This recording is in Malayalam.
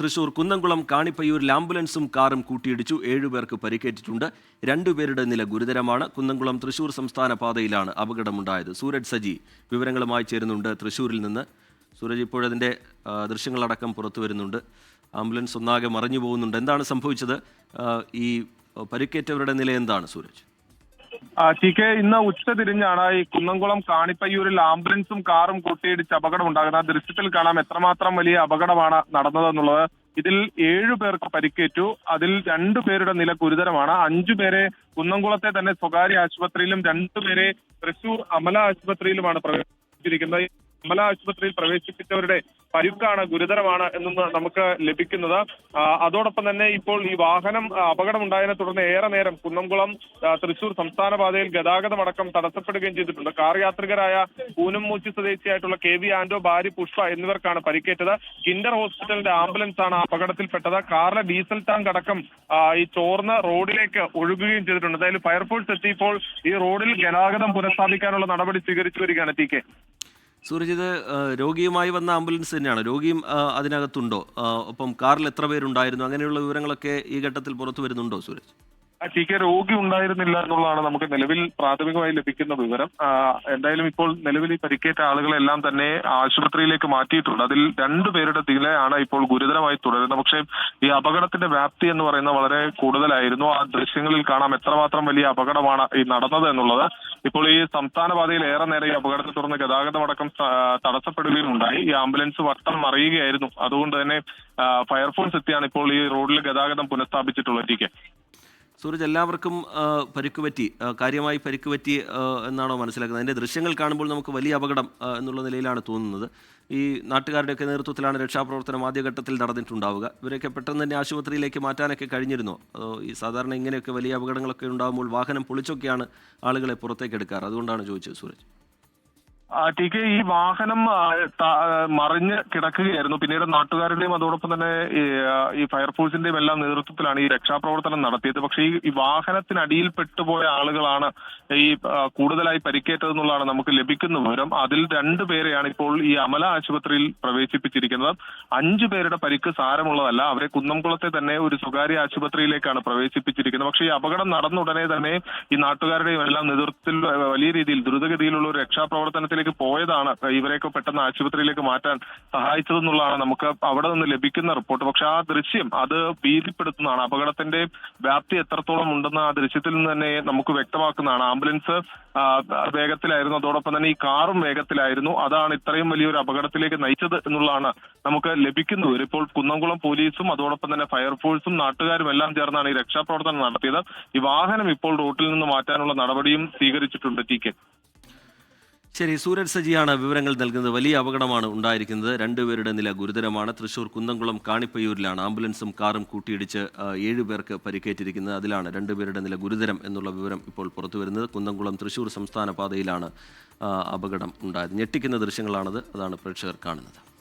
തൃശൂർ കുന്നംകുളം കാണിപ്പയ്യൂരിൽ ആംബുലൻസും കാറും കൂട്ടിയിടിച്ചു. ഏഴുപേർക്ക് പരിക്കേറ്റിട്ടുണ്ട്. രണ്ടുപേരുടെ നില ഗുരുതരമാണ്. കുന്നംകുളം തൃശൂർ സംസ്ഥാന പാതയിലാണ് അപകടമുണ്ടായത്. സൂരജ് സജി വിവരങ്ങളുമായി ചേരുന്നുണ്ട്. തൃശൂരിൽ നിന്ന് സൂരജ് ഇപ്പോഴതിന്റെ ദൃശ്യങ്ങളടക്കം പുറത്തു വരുന്നുണ്ട്. ആംബുലൻസ് ഒന്നാകെ മറിഞ്ഞു പോകുന്നുണ്ട്. എന്താണ് സംഭവിച്ചത്? ഈ പരിക്കേറ്റവരുടെ നില എന്താണ് സൂരജ്? ടി കെ ഇന്ന് ഉച്ച തിരിഞ്ഞാണ് ഈ കുന്നംകുളം കാണിപ്പയ്യൂരിൽ ആംബുലൻസും കാറും കൂട്ടിയിടിച്ച് അപകടം ഉണ്ടാകുന്നത്. ദൃശ്യത്തിൽ കാണാം എത്രമാത്രം വലിയ അപകടമാണ് നടന്നതെന്നുള്ളത്. ഇതിൽ ഏഴു പേർക്ക് പരിക്കേറ്റു. അതിൽ രണ്ടു പേരുടെ നില ഗുരുതരമാണ്. അഞ്ചു പേരെ കുന്നംകുളത്തെ തന്നെ സ്വകാര്യ ആശുപത്രിയിലും രണ്ടുപേരെ തൃശൂർ അമല ആശുപത്രിയിലുമാണ് പ്രവേശിച്ചിരിക്കുന്നത്. ഈ അമല ആശുപത്രിയിൽ പ്രവേശിപ്പിച്ചവരുടെ പരുക്കാണ് ഗുരുതരമാണ് എന്നും നമുക്ക് ലഭിക്കുന്നത്. അതോടൊപ്പം തന്നെ ഇപ്പോൾ ഈ വാഹനം അപകടമുണ്ടായതിനെ തുടർന്ന് ഏറെ നേരം കുന്നംകുളം തൃശൂർ സംസ്ഥാന പാതയിൽ ഗതാഗതം അടക്കം തടസ്സപ്പെടുകയും ചെയ്തിട്ടുണ്ട്. കാർ യാത്രികരായ പൂനംമൂച്ചി സ്വദേശിയായിട്ടുള്ള കെ വി ആന്റോ ഭാര്യ പുഷ്പ എന്നിവർക്കാണ് പരിക്കേറ്റത്. കിൻഡർ ഹോസ്പിറ്റലിന്റെ ആംബുലൻസ് ആണ് അപകടത്തിൽപ്പെട്ടത്. കാറിലെ ഡീസൽ ടാങ്ക് അടക്കം ഈ ചോർന്ന് റോഡിലേക്ക് ഒഴുകുകയും ചെയ്തിട്ടുണ്ട്. അതായത് ഫയർഫോഴ്സ് എത്തിയപ്പോൾ ഈ റോഡിൽ ഗതാഗതം പുനഃസ്ഥാപിക്കാനുള്ള നടപടി സ്വീകരിച്ചു വരികയാണ് ടി കെ. സൂരജ് ഇത് ആ, രോഗിയുമായി വന്ന ആംബുലൻസ് തന്നെയാണ്. രോഗിയും അതിനകത്തുണ്ടോ? ഒപ്പം കാറിൽ എത്ര പേരുണ്ടായിരുന്നു? അങ്ങനെയുള്ള വിവരങ്ങളൊക്കെ ഈ ഘട്ടത്തിൽ പുറത്തു വരുന്നുണ്ടോ സൂരജ്? ടി കെ രോഗി ഉണ്ടായിരുന്നില്ല എന്നുള്ളതാണ് നമുക്ക് നിലവിൽ പ്രാഥമികമായി ലഭിക്കുന്ന വിവരം. എന്തായാലും ഇപ്പോൾ നിലവിൽ ഈ പരിക്കേറ്റ ആളുകളെല്ലാം തന്നെ ആശുപത്രിയിലേക്ക് മാറ്റിയിട്ടുണ്ട്. അതിൽ രണ്ടു പേരുടെ നിലയാണ് ഇപ്പോൾ ഗുരുതരമായി തുടരുന്നത്. പക്ഷേ ഈ അപകടത്തിന്റെ വ്യാപ്തി എന്ന് പറയുന്നത് വളരെ കൂടുതലായിരുന്നു. ആ ദൃശ്യങ്ങളിൽ കാണാം എത്രമാത്രം വലിയ അപകടമാണ് ഈ നടന്നത് എന്നുള്ളത്. ഇപ്പോൾ ഈ സംസ്ഥാന പാതയിൽ ഏറെ നേരം ഈ അപകടത്തെ തുടർന്ന് ഗതാഗതം അടക്കം തടസ്സപ്പെടുകയും ഉണ്ടായി ഈ ആംബുലൻസ് വട്ടം മറിയുകയായിരുന്നു. അതുകൊണ്ട് തന്നെ ഫയർഫോഴ്സ് എത്തിയാണ് ഇപ്പോൾ ഈ റോഡിൽ ഗതാഗതം പുനഃസ്ഥാപിച്ചിട്ടുള്ളത് ടി കെ. സൂരജ് എല്ലാവർക്കും പരിക്ക് പറ്റി കാര്യമായി പരിക്ക് പറ്റി എന്നാണോ മനസ്സിലാക്കുന്നത്? അതിന്റെ ദൃശ്യങ്ങൾ കാണുമ്പോൾ നമുക്ക് വലിയ അപകടം എന്നുള്ള നിലയിലാണ് തോന്നുന്നത്. ഈ നാട്ടുകാരുടെയൊക്കെ നേതൃത്വത്തിലാണ് രക്ഷാപ്രവർത്തനം ആദ്യഘട്ടത്തിൽ നടന്നിട്ടുണ്ടാവുക. ഇവരെയൊക്കെ പെട്ടെന്ന് തന്നെ ആശുപത്രിയിലേക്ക് മാറ്റാനൊക്കെ കഴിഞ്ഞിരുന്നോ? ഈ സാധാരണ ഇങ്ങനെയൊക്കെ വലിയ അപകടങ്ങളൊക്കെ ഉണ്ടാകുമ്പോൾ വാഹനം പൊളിച്ചൊക്കെയാണ് ആളുകളെ പുറത്തേക്ക് എടുക്കാറ്? അതുകൊണ്ടാണ് ചോദിച്ചത് സൂരജ്. ടി കെ ഈ വാഹനം മറിഞ്ഞ് കിടക്കുകയായിരുന്നു. പിന്നീട് നാട്ടുകാരുടെയും അതോടൊപ്പം തന്നെ ഈ, ഫയർഫോഴ്സിന്റെയും എല്ലാം നേതൃത്വത്തിലാണ് ഈ രക്ഷാപ്രവർത്തനം നടത്തിയത്. പക്ഷേ ഈ വാഹനത്തിനടിയിൽ പെട്ടുപോയ ആളുകളാണ് ഈ കൂടുതലായി പരിക്കേറ്റതെന്നുള്ളതാണ് നമുക്ക് ലഭിക്കുന്ന വിവരം. അതിൽ രണ്ടു പേരെയാണ് ഇപ്പോൾ ഈ അമല ആശുപത്രിയിൽ പ്രവേശിപ്പിച്ചിരിക്കുന്നത്. അഞ്ചു പേരുടെ പരിക്ക് സാരമുള്ളതല്ല. അവരെ കുന്നംകുളത്തെ തന്നെ ഒരു സ്വകാര്യ ആശുപത്രിയിലേക്കാണ് പ്രവേശിപ്പിച്ചിരിക്കുന്നത്. പക്ഷേ ഈ അപകടം നടന്ന ഉടനെ തന്നെ ഈ നാട്ടുകാരുടെയും എല്ലാം നേതൃത്വത്തിൽ വലിയ രീതിയിൽ ദ്രുതഗതിയിലുള്ള ഒരു രക്ഷാപ്രവർത്തനത്തിലേക്ക് പോയതാണ്. ഇവരെയൊക്കെ പെട്ടെന്ന് ആശുപത്രിയിലേക്ക് മാറ്റാൻ സഹായിച്ചതെന്നുള്ളതാണ് നമുക്ക് അവിടെ നിന്ന് ലഭിക്കുന്ന റിപ്പോർട്ട്. പക്ഷെ ആ ദൃശ്യം അത് ഭീതിപ്പെടുത്തുന്നതാണ്. അപകടത്തിന്റെ വ്യാപ്തി എത്രത്തോളം ഉണ്ടെന്ന് ആ ദൃശ്യത്തിൽ നിന്ന് തന്നെ നമുക്ക് വ്യക്തമാക്കുന്നതാണ്. ആംബുലൻസ് വേഗത്തിലായിരുന്നു. അതോടൊപ്പം തന്നെ ഈ കാറും വേഗത്തിലായിരുന്നു. അതാണ് ഇത്രയും വലിയൊരു അപകടത്തിലേക്ക് നയിച്ചത് എന്നുള്ളതാണ് നമുക്ക് ലഭിക്കുന്നത്. ഇപ്പോൾ കുന്നംകുളം പോലീസും അതോടൊപ്പം തന്നെ ഫയർഫോഴ്സും നാട്ടുകാരും എല്ലാം ചേർന്നാണ് ഈ രക്ഷാപ്രവർത്തനം നടത്തിയത്. ഈ വാഹനം ഇപ്പോൾ റോട്ടിൽ നിന്ന് മാറ്റാനുള്ള നടപടിയും സ്വീകരിച്ചിട്ടുണ്ട് ടി കെ. ശരി സൂരജ് സജിയാണ് വിവരങ്ങൾ നൽകുന്നത്. വലിയ അപകടമാണ് ഉണ്ടായിരിക്കുന്നത്. രണ്ടുപേരുടെ നില ഗുരുതരമാണ്. തൃശൂർ കുന്നംകുളം കാണിപ്പയ്യൂരിലാണ് ആംബുലൻസും കാറും കൂട്ടിയിടിച്ച് ഏഴുപേർക്ക് പരിക്കേറ്റിരിക്കുന്നത്. അതിലാണ് രണ്ടുപേരുടെ നില ഗുരുതരം എന്നുള്ള വിവരം ഇപ്പോൾ പുറത്തു വരുന്നത് കുന്നംകുളം തൃശൂർ സംസ്ഥാന പാതയിലാണ് അപകടം ഉണ്ടായത്. ഞെട്ടിക്കുന്ന ദൃശ്യങ്ങളാണത്. അതാണ് പ്രേക്ഷകർ കാണുന്നത്.